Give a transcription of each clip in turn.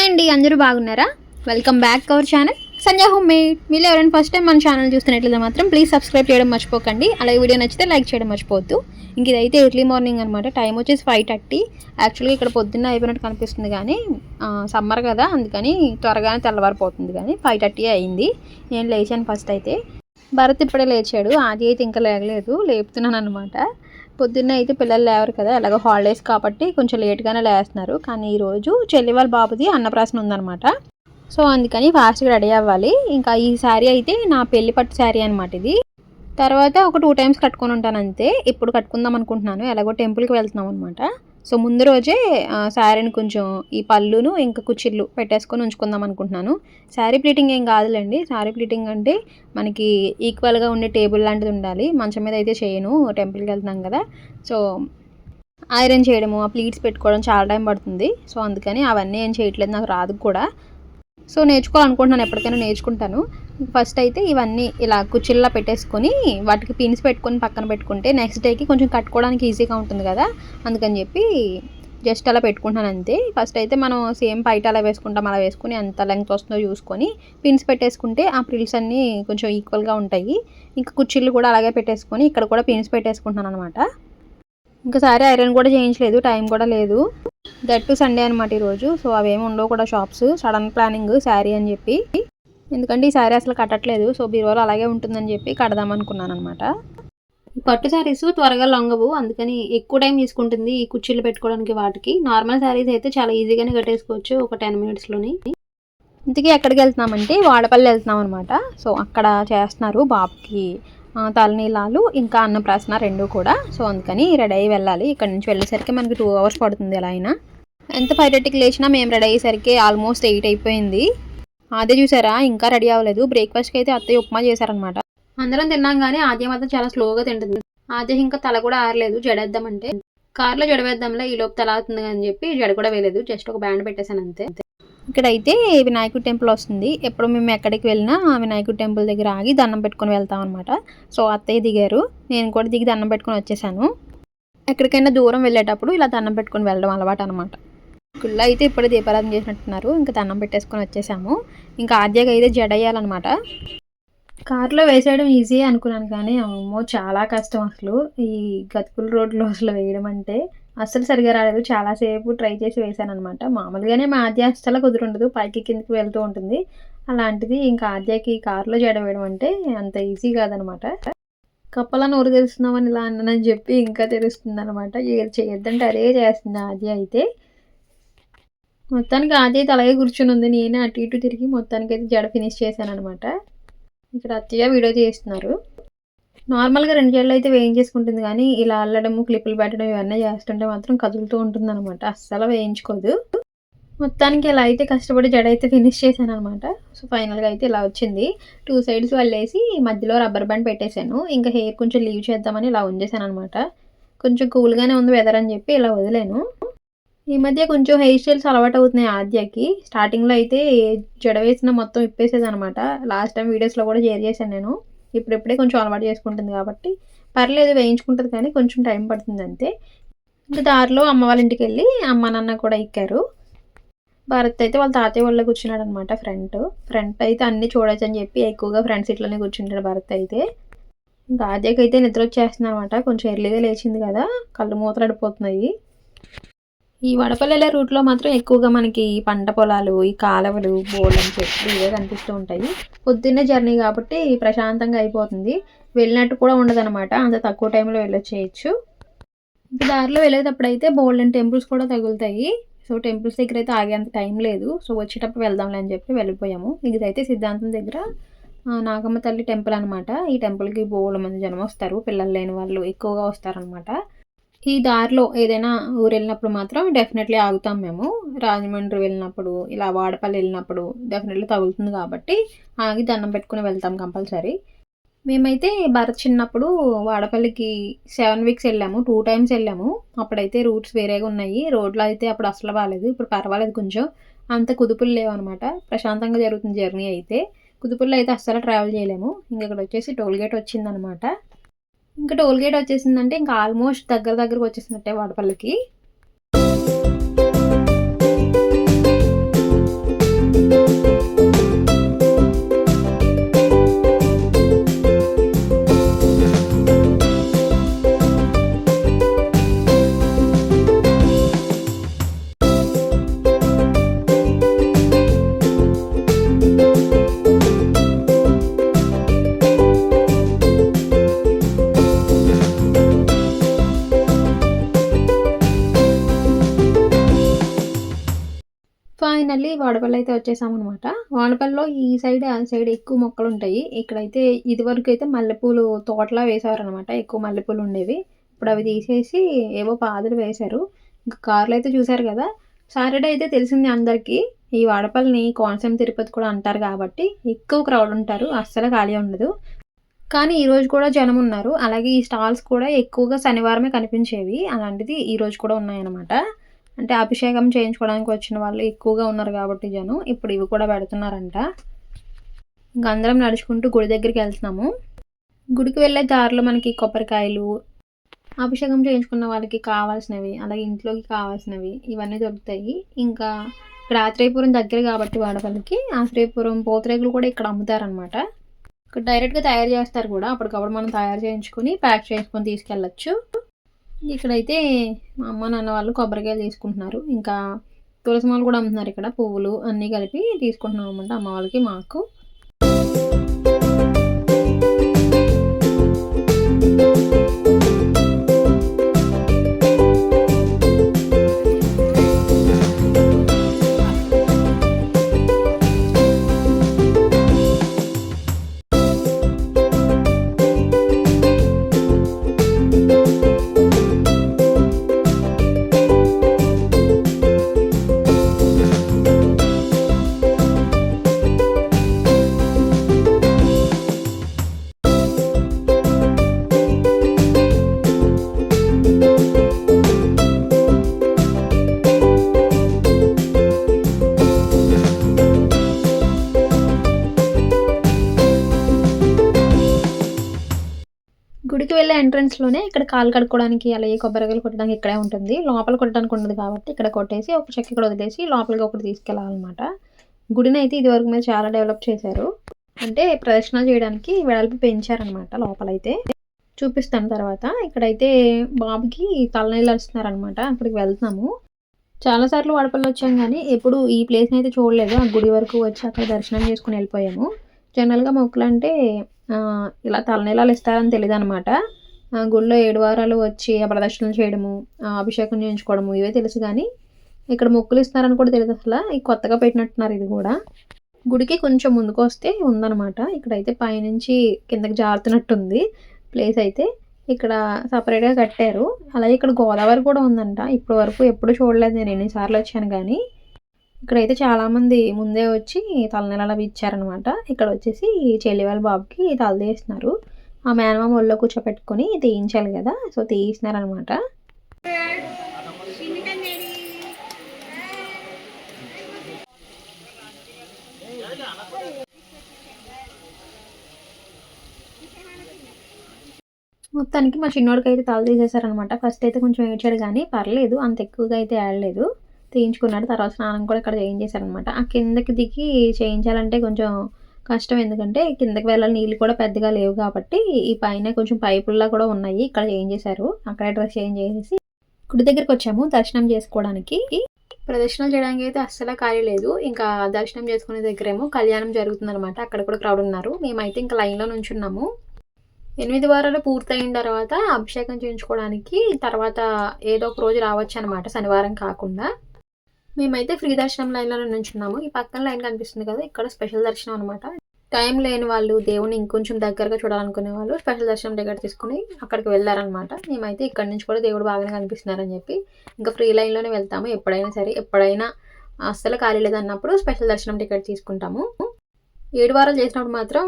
Hi అండి అందరూ బాగున్నారా? Welcome back our channel Sanjay home made మీరు ఎవరైనా ఫస్ట్ టైం మన ఛానల్ చూస్తున్నట్లయితే మాత్రం ప్లీజ్ సబ్స్క్రైబ్ చేయడం మర్చిపోకండి. అలాగే వీడియో నచ్చితే లైక్ చేయడం మర్చిపోవద్దు. ఇంక ఇదైతే ఎర్లీ మార్నింగ్ అనమాట టైం వచ్చేసి ఫైవ్ థర్టీ యాక్చువల్గా ఇక్కడ పొద్దున్న అయిపోయినట్టు కనిపిస్తుంది కానీ సమ్మర్ కదా అందుకని త్వరగానే తెల్లవారిపోతుంది కానీ ఫైవ్ థర్టీ అయింది. నేను లేచాను ఫస్ట్ అయితే. భరత్ ఇప్పుడే లేచాడు. ఆది అయితే ఇంకా లేగలేదు. లేపుతున్నాను అనమాట పొద్దున్న అయితే పిల్లలు లేవరు కదా ఎలాగో హాలిడేస్ కాబట్టి కొంచెం లేట్గానే లేస్తున్నారు. కానీ ఈరోజు చెల్లి వాళ్ళ బాబుది అన్నప్రాసన ఉందన్నమాట. సో అందుకని ఫాస్ట్గా రెడీ అవ్వాలి. ఇంకా ఈ శారీ అయితే నా పెళ్ళి పట్టు శారీ అనమాట ఇది. తర్వాత ఒక టూ టైమ్స్ కట్టుకొని ఉంటాను అంతే. ఇప్పుడు కట్టుకుందాం అనుకుంటున్నాను. ఎలాగో టెంపుల్కి వెళ్తున్నాం అనమాట సో ముందు రోజే శారీని కొంచెం ఈ పళ్ళును ఇంకా కుచ్చిళ్ళు పెట్టేసుకొని ఉంచుకుందాం అనుకుంటున్నాను. శారీ ప్లీటింగ్ ఏం కాదులేండి. శారీ ప్లీటింగ్ అంటే మనకి ఈక్వల్గా ఉండే టేబుల్ లాంటిది ఉండాలి. మంచం మీద అయితే చేయను. టెంపుల్కి వెళ్తున్నాం కదా. సో ఐరన్ చేయడము ఆ ప్లీట్స్ పెట్టుకోవడం చాలా టైం పడుతుంది. సో అందుకని అవన్నీ ఏం చేయట్లేదు. నాకు రాదు కూడా. సో నేర్చుకోవాలనుకుంటున్నాను ఎప్పటికైనా నేర్చుకుంటాను. ఫస్ట్ అయితే ఇవన్నీ ఇలా కుచ్చిల్లా పెట్టేసుకొని వాటికి పిన్స్ పెట్టుకొని పక్కన పెట్టుకుంటే నెక్స్ట్ డేకి కొంచెం కట్టుకోవడానికి ఈజీగా ఉంటుంది కదా. అందుకని చెప్పి జస్ట్ అలా పెట్టుకుంటాను అంతే. ఫస్ట్ అయితే మనం సేమ్ బయట అలా వేసుకుంటాం అలా వేసుకుని ఎంత లెంగ్త్ వస్తుందో చూసుకొని పిన్స్ పెట్టేసుకుంటే ఆ ప్రిల్స్ అన్నీ కొంచెం ఈక్వల్గా ఉంటాయి. ఇంకా కుర్చీలు కూడా అలాగే పెట్టేసుకొని ఇక్కడ కూడా పిన్స్ పెట్టేసుకుంటున్నాను అనమాట ఇంకా సారీ ఐరన్ కూడా చేయించలేదు టైం కూడా లేదు. దట్ టు సండే అనమాట ఈరోజు. సో అవేమి ఉండవు కూడా షాప్స్. సడన్ ప్లానింగ్ శారీ అని చెప్పి. ఎందుకంటే ఈ శారీ అసలు కట్టట్లేదు. సో బీరువాలో అలాగే ఉంటుందని చెప్పి కడదాం అనుకున్నాను అనమాట పట్టు శారీస్ త్వరగా లొంగవు. అందుకని ఎక్కువ టైం తీసుకుంటుంది ఈ కుర్చీలు పెట్టుకోవడానికి వాటికి. నార్మల్ శారీస్ అయితే చాలా ఈజీగానే కట్టేసుకోవచ్చు ఒక టెన్ మినిట్స్లోని ఇంతకీ ఎక్కడికి వెళ్తున్నామంటే వాడపల్లి వెళ్తున్నాం అనమాట సో అక్కడ చేస్తున్నారు బాబుకి తలనీలాలు ఇంకా అన్నప్రాసన రెండు కూడా. సో అందుకని రెడీ అయ్యి వెళ్ళాలి. ఇక్కడ నుంచి వెళ్ళేసరికి మనకి టూ అవర్స్ పడుతుంది ఎలా అయినా. ఎంత ఫైవ్ థర్టీకి లేచినా మేము రెడీ అయ్యేసరికి ఆల్మోస్ట్ ఎయిట్ అయిపోయింది. అదే చూసారా? ఇంకా రెడీ అవ్వలేదు. బ్రేక్ఫాస్ట్కి అయితే అత్తయ్య ఉప్మా చేశారనమాట. అందరం తిన్నాం కానీ ఆద్య మాత్రం చాలా స్లోగా తింటుంది. ఆద్య ఇంకా తల కూడా ఆరలేదు. జడేద్దామంటే. కార్లో జడవేద్దాంలే ఈ లోపు తల అవుతుంది అని చెప్పి జడ కూడా వేయలేదు. జస్ట్ ఒక బ్యాండ్ పెట్టేశాను అంతే. ఇక్కడైతే వినాయకుడి టెంపుల్ వస్తుంది. ఎప్పుడు మేము ఎక్కడికి వెళ్ళినా ఆ వినాయకుడి టెంపుల్ దగ్గర ఆగి దండం పెట్టుకొని వెళ్తాం అనమాట సో అత్తయ్య దిగారు. నేను కూడా దిగి దండం పెట్టుకొని వచ్చేసాను. ఎక్కడికైనా దూరం వెళ్ళేటప్పుడు ఇలా దండం పెట్టుకొని వెళ్ళడం అలవాటు అనమాట గుళ్ళో అయితే ఇప్పుడే దీపారాధన చేసినట్టున్నారు. ఇంకా దండం పెట్టేసుకొని వచ్చేసాము. ఇంకా ఆద్యగా అయితే జడేయాలన్నమాట కార్లో వేసేయడం ఈజీ అనుకున్నాను కానీ అమ్మో చాలా కష్టం అసలు. ఈ గతుకుల రోడ్లో అసలు వేయడం అంటే అస్సలు సరిగా రాలేదు. చాలాసేపు ట్రై చేసి వేసాను అనమాట మామూలుగానే మా ఆద్య అస్సలు కుదురుండదు. పైకి కిందకి వెళ్తూ ఉంటుంది. అలాంటిది ఇంకా ఆద్యకి కారులో జడ వేయడం అంటే అంత ఈజీ కాదనమాట కప్పలా నోరు తెలుస్తున్నామని ఇలా అన్నానని చెప్పి ఇంకా తెలుస్తుంది అనమాట ఏది చేయొద్దంటే అదే చేస్తుంది ఆద్య అయితే. మొత్తానికి ఆద్య అయితే అలాగే కూర్చుని ఉంది. నేనే అటు ఇటు తిరిగి మొత్తానికి అయితే జడ ఫినిష్ చేశాను అనమాట ఇక్కడ అత్తయ్య వీడియో చేస్తున్నారు నార్మల్గా రెండు జడలు అయితే వేయించేసుకుంటుంది కానీ ఇలా అల్లడము క్లిప్పులు పెట్టడం ఇవన్నీ చేస్తుంటే మాత్రం కదులుతూ ఉంటుంది అనమాట అస్సలు వేయించుకోదు. మొత్తానికి ఇలా అయితే కష్టపడి జడ అయితే ఫినిష్ చేశాను అనమాట సో ఫైనల్గా అయితే ఇలా వచ్చింది. టూ సైడ్స్ వెళ్ళేసి మధ్యలో రబ్బర్ బ్యాండ్ పెట్టేశాను. ఇంకా హెయిర్ కొంచెం లీవ్ చేద్దామని ఇలా ఉంచేసాను అనమాట కొంచెం కూల్గానే ఉంది వెదర్ అని చెప్పి ఇలా వదిలేను. ఈ మధ్య కొంచెం హెయిర్ స్టైల్స్ అలవాటు అవుతున్నాయి ఆద్యకి స్టార్టింగ్లో అయితే జడ వేసిన మొత్తం ఇప్పేసేది అనమాట లాస్ట్ టైం వీడియోస్లో కూడా షేర్ చేశాను నేను. ఇప్పుడిప్పుడే కొంచెం అలవాటు చేసుకుంటుంది కాబట్టి పర్లేదు వేయించుకుంటుంది కానీ కొంచెం టైం పడుతుంది అంతే. ఇంకా దారిలో అమ్మ వాళ్ళ ఇంటికి వెళ్ళి అమ్మ నాన్న కూడా ఎక్కారు. భరత్ అయితే వాళ్ళ తాతయ్య వాళ్ళ కూర్చున్నాడు అనమాట ఫ్రంట్. ఫ్రంట్ అయితే అన్ని చూడొచ్చు అని చెప్పి ఎక్కువగా ఫ్రంట్ సీట్లోనే కూర్చుంటాడు భరత్ అయితే. ఇంకా ఆద్యకైతే అయితే నిద్ర వచ్చేస్తుంది అనమాట కొంచెం ఎర్లీగా లేచింది కదా. కళ్ళు మూతలడిపోతున్నాయి ఈ వడపల్లెల రూట్లో మాత్రం ఎక్కువగా మనకి ఈ పంట పొలాలు ఈ కాలువలు బోళ్ళం చెట్లు ఇవే కనిపిస్తూ ఉంటాయి. పొద్దున్నే జర్నీ కాబట్టి ప్రశాంతంగా అయిపోతుంది. వెళ్ళినట్టు కూడా ఉండదనమాట అంత తక్కువ టైంలో వెళ్ళొచ్చేయచ్చు. ఇంకా దారిలో వెళ్ళేటప్పుడు అయితే బోల్డెన్ టెంపుల్స్ కూడా తగులుతాయి. సో టెంపుల్స్ దగ్గర అయితే ఆగేంత టైం లేదు. సో వచ్చేటప్పుడు వెళ్దాంలే అని చెప్పి వెళ్ళిపోయాము. ఇదైతే సిద్ధాంతం దగ్గర నాగమ్మ తల్లి టెంపుల్ అనమాట ఈ టెంపుల్కి బోళ్ళ మంది జనం వస్తారు. పిల్లలు లేని వాళ్ళు ఎక్కువగా వస్తారనమాట ఈ దారిలో ఏదైనా ఊరు వెళ్ళినప్పుడు మాత్రం డెఫినెట్లీ ఆగుతాం మేము. రాజమండ్రి వెళ్ళినప్పుడు ఇలా వాడపల్లి వెళ్ళినప్పుడు డెఫినెట్లీ తగులుతుంది కాబట్టి ఆగి దండం పెట్టుకుని వెళ్తాం కంపల్సరీ. మేమైతే భరత్ చిన్నప్పుడు వాడపల్లికి సెవెన్ వీక్స్ వెళ్ళాము టూ టైమ్స్ వెళ్ళాము. అప్పుడైతే రూట్స్ వేరేగా ఉన్నాయి. రోడ్లో అయితే అప్పుడు అసలు బాగాలేదు ఇప్పుడు పర్వాలేదు కొంచెం. అంత కుదుపులు లేవు అనమాట ప్రశాంతంగా జరుగుతుంది జర్నీ అయితే. కుదుపుల్లో అయితే అస్సలు ట్రావెల్ చేయలేము. ఇంక ఇక్కడ వచ్చేసి టోల్ గేట్ వచ్చిందనమాట ఇంకా టోల్ గేట్ వచ్చేసిందంటే ఇంకా ఆల్మోస్ట్ దగ్గర దగ్గరకు వచ్చేసినట్టే వాడపల్లికి అయితే వచ్చేసామన్నమాట. వాడపల్లిలో ఈ సైడ్ ఆ సైడ్ ఎక్కువ మొక్కలు ఉంటాయి ఇక్కడైతే ఇదివరకు అయితే మల్లెపూలు తోటలా వేసేవారనమాట ఎక్కువ మల్లెపూలు ఉండేవి. ఇప్పుడు అవి తీసేసి ఏవో పాదులు వేశారు. ఇంకా కార్లు అయితే చూశారు కదా. సాటర్డే అయితే తెలిసింది అందరికీ. ఈ వాడపల్లిని కోనసీమ తిరుపతి కూడా అంటారు కాబట్టి ఎక్కువ క్రౌడ్ ఉంటారు. అస్సలు ఖాళీ ఉండదు. కానీ ఈరోజు కూడా జనం ఉన్నారు. అలాగే ఈ స్టాల్స్ కూడా ఎక్కువగా శనివారమే కనిపించేవి. అలాంటిది ఈరోజు కూడా ఉన్నాయన్నమాట. అంటే అభిషేకం చేయించుకోవడానికి వచ్చిన వాళ్ళు ఎక్కువగా ఉన్నారు కాబట్టి జనం. ఇప్పుడు ఇవి కూడా పెడుతున్నారంట. ఇంకా అందరం నడుచుకుంటూ గుడి దగ్గరికి వెళ్తున్నాము. గుడికి వెళ్ళే దారిలో మనకి కొబ్బరికాయలు అభిషేకం చేయించుకున్న వాళ్ళకి కావాల్సినవి అలాగే ఇంట్లోకి కావాల్సినవి ఇవన్నీ దొరుకుతాయి. ఇంకా ఇక్కడ ఆత్రేయపురం దగ్గర కాబట్టి వాడపల్లికి ఆత్రేయపురం పోతరేగులు కూడా ఇక్కడ అమ్ముతారనమాట ఇక్కడ డైరెక్ట్గా తయారు చేస్తారు కూడా. అప్పటికప్పుడు మనం తయారు చేయించుకొని ప్యాక్ చేసుకొని తీసుకెళ్ళచ్చు. ఇక్కడైతే మా అమ్మ నాన్న వాళ్ళు కొబ్బరికాయలు తీసుకుంటున్నారు. ఇంకా తులసి మాలు కూడా అమ్ముతున్నారు ఇక్కడ. పువ్వులు అన్నీ కలిపి తీసుకుంటున్నాం అన్నమాట అమ్మ వాళ్ళకి మాకు. లోనే ఇక్కడ కాలు కడుక్కోవడానికి అలాగే కొబ్బరికాయలు కొట్టడానికి ఇక్కడే ఉంటుంది. లోపల కొట్టడానికి ఉండదు కాబట్టి ఇక్కడ కొట్టేసి ఒక చెక్క ఇక్కడ వదిలేసి లోపలికి ఒకటి తీసుకెళ్ళాలన్నమాట. గుడిని అయితే ఇది వరకు మీద చాలా డెవలప్ చేశారు. అంటే ప్రదర్శన చేయడానికి వెడల్పు పెంచారనమాట లోపలైతే. చూపిస్తాను తర్వాత. ఇక్కడైతే బాబుకి తలనీళ్ళు వస్తున్నారనమాట అక్కడికి వెళ్తున్నాము. చాలాసార్లు వాడపల్లి వచ్చాం కానీ ఎప్పుడు ఈ ప్లేస్ని అయితే చూడలేదు. ఆ గుడి వరకు వచ్చి అక్కడ దర్శనం చేసుకుని వెళ్ళిపోయాము. జనరల్గా మొక్కలు అంటే ఇలా తలనీలాలు ఇస్తారని తెలియదు అనమాట గుళ్ళో ఏడు వారాలు వచ్చి ఆ ప్రదర్శనలు చేయడము అభిషేకం చేయించుకోవడము ఇవే తెలుసు కానీ ఇక్కడ మొక్కులు ఇస్తారని కూడా తెలియదు అసలు. ఈ కొత్తగా పెట్టినట్టున్నారు ఇది కూడా. గుడికి కొంచెం ముందుకు వస్తే ఉందన్నమాట. ఇక్కడైతే పైనుంచి కిందకి జారుతున్నట్టుంది ప్లేస్ అయితే. ఇక్కడ సపరేట్గా కట్టారు. అలాగే ఇక్కడ గోదావరి కూడా ఉందంట. ఇప్పటి వరకు ఎప్పుడు చూడలేదు నేను ఎన్నిసార్లు వచ్చాను కానీ. ఇక్కడైతే చాలామంది ముందే వచ్చి తలనీళ్ళు అవి ఇచ్చారనమాట ఇక్కడ వచ్చేసి చెల్లి వాళ్ళ బాబుకి తలదేస్తున్నారు. ఆ మేనమామ ఒళ్ళో కూర్చోపెట్టుకొని తీయించాలి కదా సో తీయిస్తున్నారనమాట. మొత్తానికి మా చిన్నోడికి అయితే తల తీసేశారనమాట. ఫస్ట్ అయితే కొంచెం ఏడ్చాడు కానీ పర్లేదు అంత ఎక్కువగా అయితే ఏడలేదు. తీయించుకున్నాడు తర్వాత స్నానం కూడా ఇక్కడ చేయించేశారనమాట ఆ కిందకి దిగి చేయించాలంటే కొంచెం కష్టం. ఎందుకంటే కిందకి వెళ్ళాలి నీళ్ళు కూడా పెద్దగా లేవు కాబట్టి ఈ పైన కొంచెం పైపుల్లా కూడా ఉన్నాయి. ఇక్కడ చేంజ్ చేశారు అక్కడే డ్రెస్ చేంజ్ చేసేసి గుడి దగ్గరికి వచ్చాము దర్శనం చేసుకోవడానికి. ప్రదర్శనలు చేయడానికి అయితే అస్సలు ఖాళీ లేదు. ఇంకా దర్శనం చేసుకునే దగ్గరేమో కళ్యాణం జరుగుతుందన్నమాట. అక్కడ కూడా క్రౌడ్ ఉన్నారు. మేమైతే ఇంకా లైన్లో నుంచున్నాము. ఎనిమిది వారాలు పూర్తయిన తర్వాత అభిషేకం చేయించుకోవడానికి తర్వాత ఏదో ఒక రోజు రావచ్చు అనమాట శనివారం కాకుండా. మేమైతే ఫ్రీ దర్శనం లైన్లో నుంచున్నాము. ఈ పక్కన లైన్ కనిపిస్తుంది కదా ఇక్కడ స్పెషల్ దర్శనం అనమాట టైం లేని వాళ్ళు దేవుని ఇంకొంచెం దగ్గరగా చూడాలనుకునే వాళ్ళు స్పెషల్ దర్శనం టికెట్ తీసుకుని అక్కడికి వెళ్ళారనమాట మేమైతే ఇక్కడ నుంచి కూడా దేవుడు బాగానే కనిపిస్తున్నారని చెప్పి ఇంకా ఫ్రీ లైన్లోనే వెళ్తాము. ఎప్పుడైనా సరే ఎప్పుడైనా అస్సలు ఖాళీ లేదన్నప్పుడు స్పెషల్ దర్శనం టికెట్ తీసుకుంటాము. ఏడు వారాలు చేసినప్పుడు మాత్రం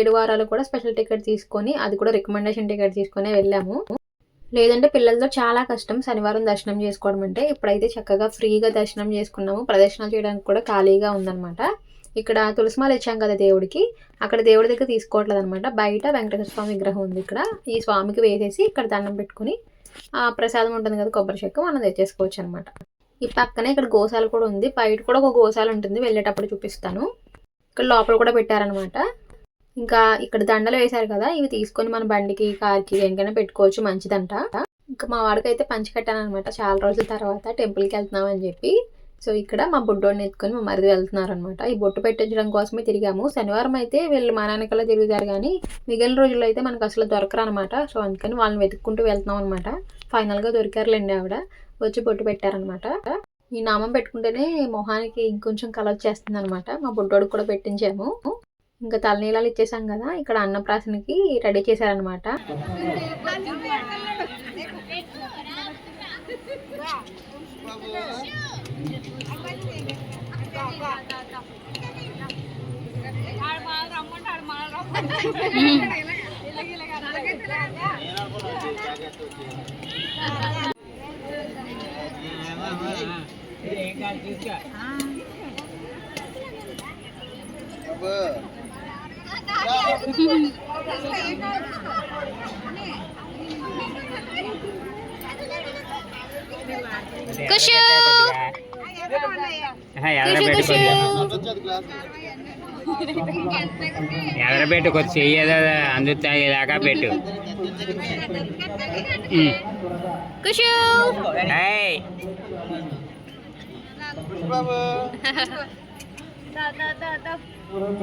ఏడు వారాలు కూడా స్పెషల్ టికెట్ తీసుకొని అది కూడా రికమెండేషన్ టికెట్ తీసుకొని వెళ్ళాము. లేదంటే పిల్లలతో చాలా కష్టం శనివారం దర్శనం చేసుకోవడం అంటే ఇప్పుడైతే చక్కగా ఫ్రీగా దర్శనం చేసుకున్నాము. ప్రదర్శన చేయడానికి కూడా ఖాళీగా ఉందన్నమాట. ఇక్కడ తులసిమాల ఇచ్చాం కదా దేవుడికి. అక్కడ దేవుడి దగ్గర తీసుకోవట్లేదు అనమాట బయట వెంకటేశ్వర స్వామి విగ్రహం ఉంది ఇక్కడ. ఈ స్వామికి వేసేసి ఇక్కడ దండం పెట్టుకుని ఆ ప్రసాదం ఉంటుంది కదా కొబ్బరి చెక్క మనం తెచ్చేసుకోవచ్చు అనమాట ఈ పక్కనే ఇక్కడ గోశాల కూడా ఉంది. బయట కూడా ఒక గోశాల ఉంటుంది. వెళ్ళేటప్పుడు చూపిస్తాను. ఇక్కడ లోపల కూడా పెట్టారనమాట ఇంకా ఇక్కడ దండలు వేశారు కదా ఇవి తీసుకొని మన బండికి కార్కి దేనికైనా పెట్టుకోవచ్చు మంచిదంట. ఇంకా మా వాడికి అయితే పంచి కట్టాను అనమాట చాలా రోజుల తర్వాత టెంపుల్కి వెళ్తున్నాం అని చెప్పి. సో ఇక్కడ మా బుడ్డోడిని ఎత్తుకొని మా మరిది వెళ్తున్నారు అనమాట ఈ బొట్టు పెట్టించడం కోసమే తిరిగాము. శనివారం అయితే వీళ్ళు మా నాన్నకల్లా తిరుగుతారు కానీ మిగిలిన రోజుల్లో అయితే మనకు అసలు దొరకరు అనమాట సో అందుకని వాళ్ళని వెతుక్కుంటూ వెళ్తున్నాం అనమాట ఫైనల్గా దొరికారులేండి ఆవిడ. వచ్చి బొట్టు పెట్టారనమాట ఈ నామం పెట్టుకుంటేనే మొహానికి ఇంకొంచెం కలర్ వచ్చేస్తుంది అనమాట మా బుడ్డోడికి కూడా పెట్టించాము. ఇంకా తలనీలాలు ఇచ్చేసాం కదా ఇక్కడ అన్నప్రాసనకి రెడీ చేశారనమాట ఖుషు ఎదరబెట్టు కొద్ది చెయ్యేదో అందుతాయేదాకా పెట్టు ఉమ్.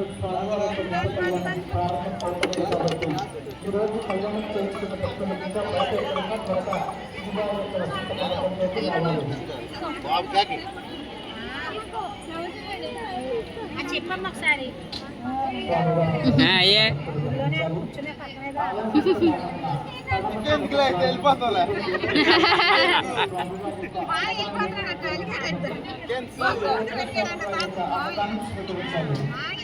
ఖుషు ఏయ్ ఆ, అయ్యే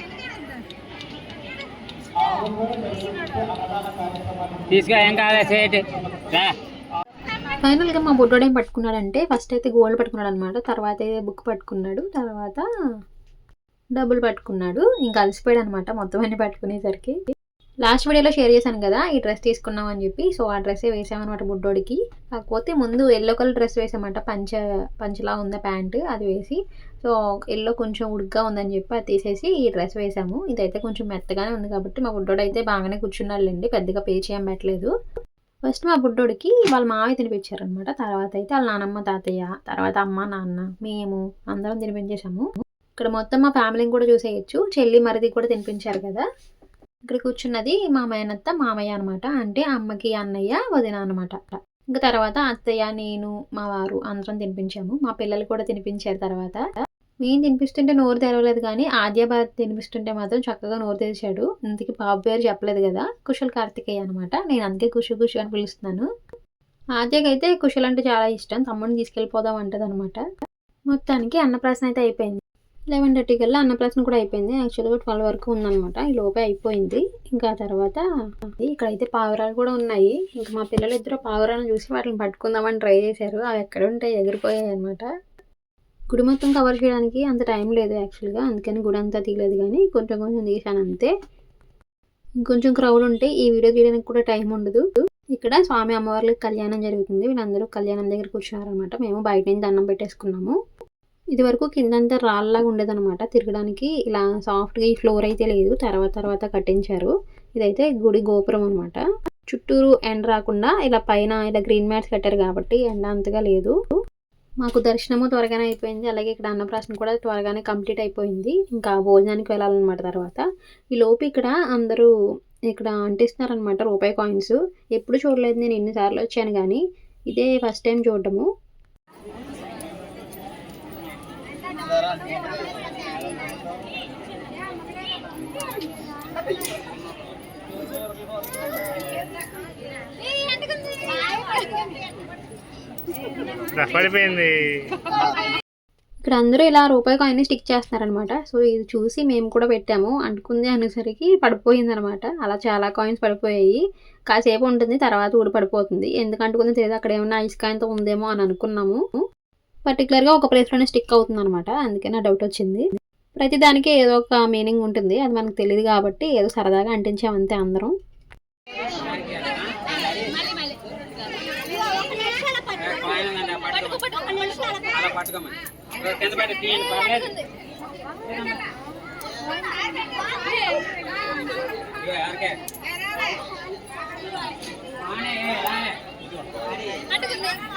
తీసుకో ఏం రా. ఫైనల్గా మా బొడ్డోడు ఏం పట్టుకున్నాడంటే ఫస్ట్ అయితే గోల్డ్ పట్టుకున్నాడు అనమాట తర్వాత అయితే బుక్ పట్టుకున్నాడు తర్వాత డబ్బులు పట్టుకున్నాడు ఇంకా అలసిపోయాడు అనమాట మొత్తం అన్ని పట్టుకునేసరికి. లాస్ట్ వీడియోలో షేర్ చేశాను కదా ఈ డ్రెస్ తీసుకున్నాం అని చెప్పి. సో ఆ డ్రెస్సే వేసామన్నమాట బుడ్డోడికి. కాకపోతే ముందు ఎల్లో కలర్ డ్రెస్ వేసామంట పంచ పంచలా ఉంది ప్యాంటు అది వేసి. సో ఎల్లో కొంచెం ఉడుగ్గా ఉందని చెప్పి అది తీసేసి ఈ డ్రెస్ వేసాము. ఇదైతే కొంచెం మెత్తగానే ఉంది కాబట్టి మా బుడ్డోడు అయితే బాగానే కూర్చున్నాళ్ళండి పెద్దగా పే చేయం పెట్టలేదు. ఫస్ట్ మా బుడ్డోడికి వాళ్ళ మావయ్య తినిపించారనమాట తర్వాత అయితే వాళ్ళ నానమ్మ తాతయ్య తర్వాత అమ్మ నాన్న మేము అందరం తినిపించేసాము. ఇక్కడ మొత్తం మా ఫ్యామిలీని కూడా చూసేయచ్చు. చెల్లి మరిది కూడా తినిపించారు కదా. ఇక్కడ కూర్చున్నది మామయ్యనత్త మామయ్య అనమాట అంటే అమ్మకి అన్నయ్య వదిన అనమాట ఇంకా తర్వాత అత్తయ్య నేను మా వారు అందరం తినిపించాము. మా పిల్లలు కూడా తినిపించారు తర్వాత. మేము తినిపిస్తుంటే నోరు తెరవలేదు కానీ ఆద్య భారత్ తినిపిస్తుంటే మాత్రం చక్కగా నోరు తెరిచాడు. ఇంతకీ బాబు పేరు చెప్పలేదు కదా. కుశల్ కార్తికేయ అనమాట నేను అందుకే కుషు కుషు అని పిలుస్తున్నాను. ఆద్యకైతే కుశల్ అంటే చాలా ఇష్టం. తమ్ముడిని తీసుకెళ్ళిపోదాం అంటది అనమాట మొత్తానికి అన్నప్రాసన అయితే అయిపోయింది. లెవెన్ థర్టీ కల్లా అన్నప్రాసన కూడా అయిపోయింది. యాక్చువల్గా ట్వెల్వ్ వరకు ఉందనమాట ఈ లోపే అయిపోయింది. ఇంకా తర్వాత ఇక్కడైతే పావురాలు కూడా ఉన్నాయి. ఇంకా మా పిల్లలు ఇద్దరు పావురాలను చూసి వాటిని పట్టుకుందామని ట్రై చేశారు. అవి ఎక్కడ ఉంటాయి ఎగిరిపోయాయి అనమాట గుడి మొత్తం కవర్ చేయడానికి అంత టైం లేదు యాక్చువల్గా అందుకని గుడి అంతా తీయలేదు కానీ కొంచెం కొంచెం తీసాను అంతే. ఇంకొంచెం క్రౌడ్ ఉంటే ఈ వీడియో తీయడానికి కూడా టైం ఉండదు. ఇక్కడ స్వామి అమ్మవార్లకి కళ్యాణం జరుగుతుంది. వీళ్ళందరూ కళ్యాణం దగ్గర కూర్చున్నారనమాట మేము బయట నుంచి దండం పెట్టేసుకున్నాము. ఇది వరకు కిందంతా రాళ్ళలాగా ఉండేదన్నమాట. తిరగడానికి ఇలా సాఫ్ట్గా ఈ ఫ్లోర్ అయితే లేదు. తర్వాత తర్వాత కట్టించారు. ఇదైతే గుడి గోపురం అనమాట చుట్టూరు ఎండ రాకుండా ఇలా పైన ఇలా గ్రీన్ మ్యాట్స్ కట్టారు కాబట్టి ఎండ అంతగా లేదు. మాకు దర్శనము త్వరగానే అయిపోయింది. అలాగే ఇక్కడ అన్నప్రాసన కూడా త్వరగానే కంప్లీట్ అయిపోయింది. ఇంకా భోజనానికి వెళ్ళాలన్నమాట తర్వాత. ఈ లోపు ఇక్కడ అందరూ ఇక్కడ అంటిస్తున్నారనమాట రూపాయి కాయిన్స్. ఎప్పుడు చూడలేదు నేను ఎన్నిసార్లు వచ్చాను కానీ ఇదే ఫస్ట్ టైం చూడటము. పడిపోయింది. ఇక్కడ అందరూ ఇలా రూపాయి కాయిన్ స్టిక్ చేస్తున్నారనమాట సో ఇది చూసి మేము కూడా పెట్టాము. అంటుకుంది అనేసరికి పడిపోయింది అనమాట అలా చాలా కాయిన్స్ పడిపోయాయి. కాసేపు ఉంటుంది తర్వాత ఊడి పడిపోతుంది. ఎందుకంటుకుంది తెలియదు. అక్కడ ఏమైనా ఐస్ కాయిన్తో ఉందేమో అని అనుకున్నాము. పర్టికులర్గా ఒక ప్లేస్లోనే స్టిక్ అవుతుంది అనమాట అందుకే నా డౌట్ వచ్చింది. ప్రతి దానికి ఏదో ఒక మీనింగ్ ఉంటుంది. అది మనకు తెలియదు కాబట్టి ఏదో సరదాగా అంటించామంతే అందరం.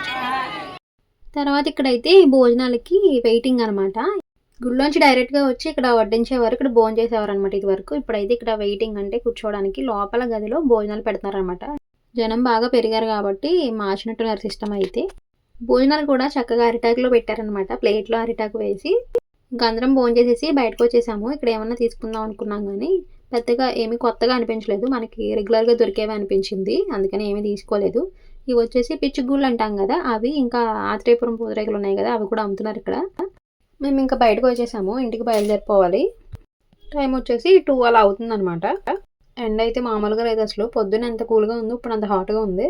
అలా తర్వాత ఇక్కడైతే భోజనాలకి వెయిటింగ్ అనమాట గుళ్ళోంచి డైరెక్ట్గా వచ్చి ఇక్కడ వడ్డించేవారు ఇక్కడ భోజనం చేసేవారు అనమాట ఇది వరకు ఇప్పుడైతే ఇక్కడ వెయిటింగ్ అంటే కూర్చోవడానికి లోపల గదిలో భోజనాలు పెడతారనమాట జనం బాగా పెరిగారు కాబట్టి మార్చినట్టున్నారు సిస్టమ్ అయితే. భోజనాలు కూడా చక్కగా అరిటాకులో పెట్టారనమాట ప్లేట్లో అరిటాకు వేసి ఇంకా అందరం భోజనం చేసేసి బయటకు వచ్చేసాము. ఇక్కడ ఏమన్నా తీసుకుందాం అనుకున్నాం కానీ పెద్దగా ఏమీ కొత్తగా అనిపించలేదు. మనకి రెగ్యులర్గా దొరికేవి అనిపించింది. అందుకని ఏమీ తీసుకోలేదు. ఇవి వచ్చేసి పిచ్చిగూళ్ళు అంటాం కదా అవి ఇంకా ఆత్రేయపురం పూతరేకులు ఉన్నాయి కదా అవి కూడా అమ్ముతున్నారు ఇక్కడ. మేము ఇంకా బయటకు వచ్చేసాము ఇంటికి బయలుదేరిపోవాలి. టైం వచ్చేసి టూ అలా అవుతుంది ఎండ్ ఎండ అయితే మామూలుగా లేదు అసలు. పొద్దున్న ఎంత కూల్గా ఉందో ఇప్పుడు అంత హాట్గా ఉంది.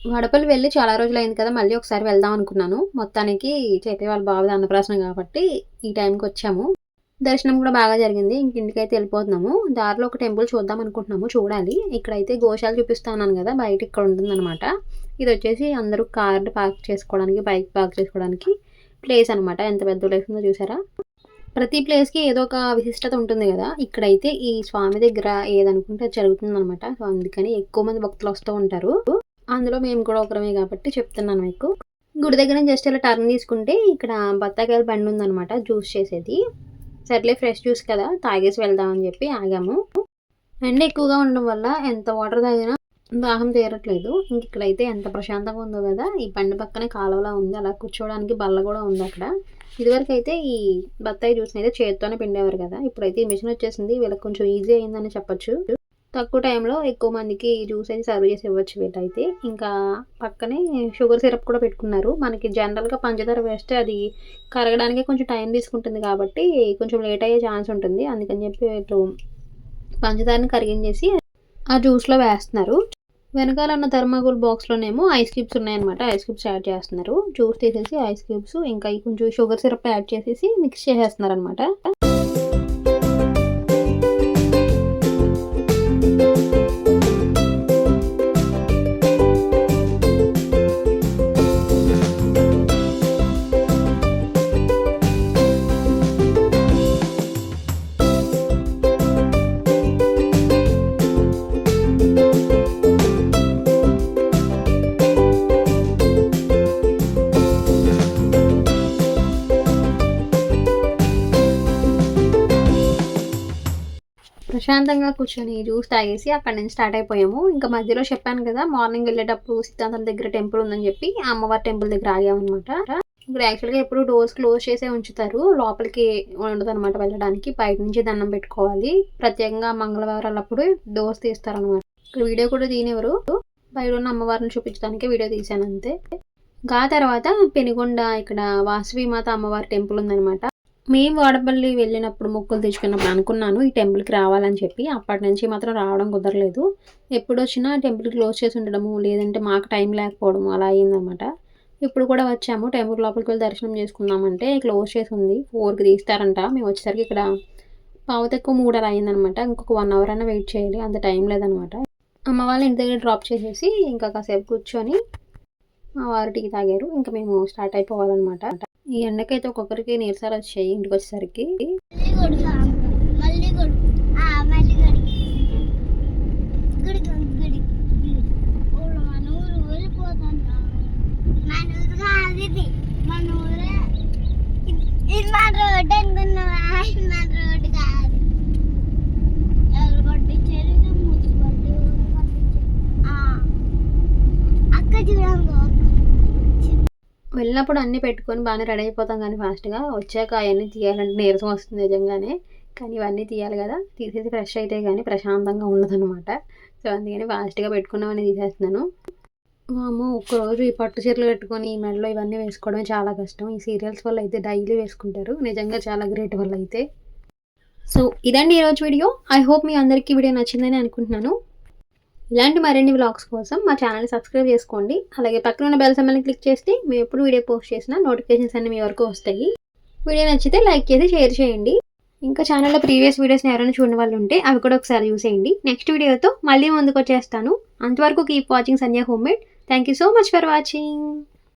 వడపల్లి వెళ్ళి చాలా రోజులు అయింది కదా మళ్ళీ ఒకసారి వెళ్దాం అనుకున్నాను. మొత్తానికి చైతన్య వాళ్ళ బాబు అన్నప్రాసనం కాబట్టి ఈ టైంకి వచ్చాము. దర్శనం కూడా బాగా జరిగింది. ఇంక ఇంటికైతే వెళ్ళిపోతున్నాము. దారిలో ఒక టెంపుల్ చూద్దాం అనుకుంటున్నాము. చూడాలి. ఇక్కడైతే గోశాల చూపిస్తాను కదా బయట ఇక్కడ ఉంటుందన్నమాట. ఇది వచ్చేసి అందరూ కార్ పార్క్ చేసుకోవడానికి బైక్ పార్క్ చేసుకోవడానికి ప్లేస్ అనమాట ఎంత పెద్ద ప్లేస్ ఉందో చూసారా? ప్రతి ప్లేస్కి ఏదో ఒక విశిష్టత ఉంటుంది కదా. ఇక్కడైతే ఈ స్వామి దగ్గర ఏదనుకుంటే అది జరుగుతుంది అనమాట సో అందుకని ఎక్కువ మంది భక్తులు వస్తూ ఉంటారు. అందులో మేము కూడా ఒకరమే కాబట్టి చెప్తున్నాను మీకు. గుడి దగ్గర జస్ట్ ఇలా టర్న్ తీసుకుంటే ఇక్కడ బత్తాకాయల బండి ఉందన్నమాట జ్యూస్ చేసేది. సర్లే ఫ్రెష్ జ్యూస్ కదా తాగేసి వెళ్దామని చెప్పి ఆగాము. ఎండ ఎక్కువగా ఉండడం వల్ల ఎంత వాటర్ తాగినా దాహం తీరట్లేదు. ఇంక ఇక్కడైతే ఎంత ప్రశాంతంగా ఉందో కదా ఈ బండి పక్కనే కాలువలా ఉంది. అలా కూర్చోవడానికి బల్ల కూడా ఉంది అక్కడ. ఇదివరకు అయితే ఈ బత్తాయి జ్యూస్ని అయితే చేతితోనే పిండేవారు కదా ఇప్పుడైతే ఈ మిషన్ వచ్చేసింది. వీళ్ళకి కొంచెం ఈజీ అయిందని చెప్పొచ్చు. తక్కువ టైంలో ఎక్కువ మందికి జ్యూస్ అయితే సర్వ్ చేసి ఇవ్వచ్చు వీటైతే ఇంకా పక్కనే షుగర్ సిరప్ కూడా పెట్టుకున్నారు. మనకి జనరల్గా పంచదార వేస్తే అది కరగడానికి కొంచెం టైం తీసుకుంటుంది కాబట్టి కొంచెం లేట్ అయ్యే ఛాన్స్ ఉంటుంది. అందుకని చెప్పి వీళ్ళు పంచదారని కరిగించేసి ఆ జ్యూస్లో వేస్తున్నారు. వెనకాల ఉన్న థర్మాగోల్ బాక్స్లోనేమో ఐస్ క్యూబ్స్ ఉన్నాయన్నమాట. ఐస్ క్యూబ్స్ యాడ్ చేస్తున్నారు. జ్యూస్ తీసేసి ఐస్ క్యూబ్స్ ఇంకా కొంచెం షుగర్ సిరప్ యాడ్ చేసేసి మిక్స్ చేసేస్తున్నారు అనమాట ప్రశాంతంగా కూర్చొని జ్యూస్ తాగేసి అక్కడ నుంచి స్టార్ట్ అయిపోయాము. ఇంకా మధ్యలో చెప్పాను కదా మార్నింగ్ వెళ్ళేటప్పుడు సిద్ధాంతం దగ్గర టెంపుల్ ఉందని చెప్పి అమ్మవారి టెంపుల్ దగ్గర ఆగామన్నమాట. ఇక్కడ యాక్చువల్గా ఎప్పుడు డోర్స్ క్లోజ్ చేసే ఉంచుతారు. లోపలికి ఉండదు అనమాట వెళ్ళడానికి. బయట నుంచి దండం పెట్టుకోవాలి. ప్రత్యేకంగా మంగళవారాలప్పుడు డోర్స్ తీస్తారనమాట ఇక్కడ వీడియో కూడా తీనేవారు బయట ఉన్న అమ్మవారిని చూపించడానికి వీడియో తీశాను అంతే. ఇంకా తర్వాత పెనుగొండ ఇక్కడ వాసవి మాత అమ్మవారి టెంపుల్ ఉందనమాట మేము వాడపల్లి వెళ్ళినప్పుడు మొక్కులు తెచ్చుకున్నప్పుడు అనుకున్నాను ఈ టెంపుల్కి రావాలని చెప్పి. అప్పటి నుంచి మాత్రం రావడం కుదరలేదు. ఎప్పుడు వచ్చినా టెంపుల్ క్లోజ్ చేసి ఉండడము లేదంటే మాకు టైం లేకపోవడము అలా అయ్యిందనమాట ఇప్పుడు కూడా వచ్చాము టెంపుల్ లోపలికి వెళ్ళి దర్శనం చేసుకుందామంటే క్లోజ్ చేసి ఉంది. ఫోర్కి తీస్తారంట. మేము వచ్చేసరికి ఇక్కడ పావుతక్కువ మూడు అలా అయిందనమాట ఇంకొక వన్ అవర్ అయినా వెయిట్ చేయాలి. అంత టైం లేదనమాట అమ్మ వాళ్ళ ఇంటి దగ్గర డ్రాప్ చేసేసి ఇంకా కాసేపు కూర్చొని మా వారు టీ తాగారు. ఇంకా మేము స్టార్ట్ అయిపోవాలన్నమాట. ఈ ఎండకైతే ఒక్కొక్కరికి నీరసాలు వచ్చాయి ఇంటికి వచ్చేసరికి మళ్ళీ మళ్ళీ ఆ మళ్ళీ మన ఊరు ఇది. మన ఊరే. ఇది- రోడ్డు రోడ్డు కాదు. ఎవరు ఆ. అక్క చూడండి వెళ్ళినప్పుడు అన్నీ పెట్టుకొని బాగానే రెడీ అయిపోతాం కానీ ఫాస్ట్గా. వచ్చాక అవన్నీ తీయాలంటే నీరసం వస్తుంది నిజంగానే. కానీ ఇవన్నీ తీయాలి కదా. తీసేసి ఫ్రెష్ అయితే కానీ ప్రశాంతంగా ఉండదన్నమాట. సో అందుకని ఫాస్ట్గా పెట్టుకున్నామని తీసేస్తున్నాను. మాము ఒక్కరోజు ఈ పట్టు చీరలు పెట్టుకొని ఈ మెడలో ఇవన్నీ వేసుకోవడం చాలా కష్టం. ఈ సీరియల్స్ వల్ల అయితే డైలీ వేసుకుంటారు. నిజంగా చాలా గ్రేట్ వల్ల అయితే. సో ఇదండి ఈరోజు వీడియో. ఐ హోప్ మీ అందరికీ వీడియో నచ్చిందని అనుకుంటున్నాను. ఇలాంటి మరిన్ని వ్లాగ్స్ కోసం మా ఛానల్ సబ్స్క్రైబ్ చేసుకోండి. అలాగే పక్కన ఉన్న బెల్ సమ్మల్ని క్లిక్ చేస్తే మేము ఎప్పుడు వీడియో పోస్ట్ చేసినా నోటిఫికేషన్స్ అన్ని మీ వరకు వస్తాయి. వీడియో నచ్చితే లైక్ చేసి షేర్ చేయండి. ఇంకా ఛానల్లో ప్రీవియస్ వీడియోస్ని ఎవరైనా చూడని వాళ్ళు ఉంటే అవి కూడా ఒకసారి చూసేయండి నెక్స్ట్ వీడియోతో మళ్ళీ ముందుకు వచ్చేస్తాను. అంతవరకు keep watching Sandhya home made thank you so much for watching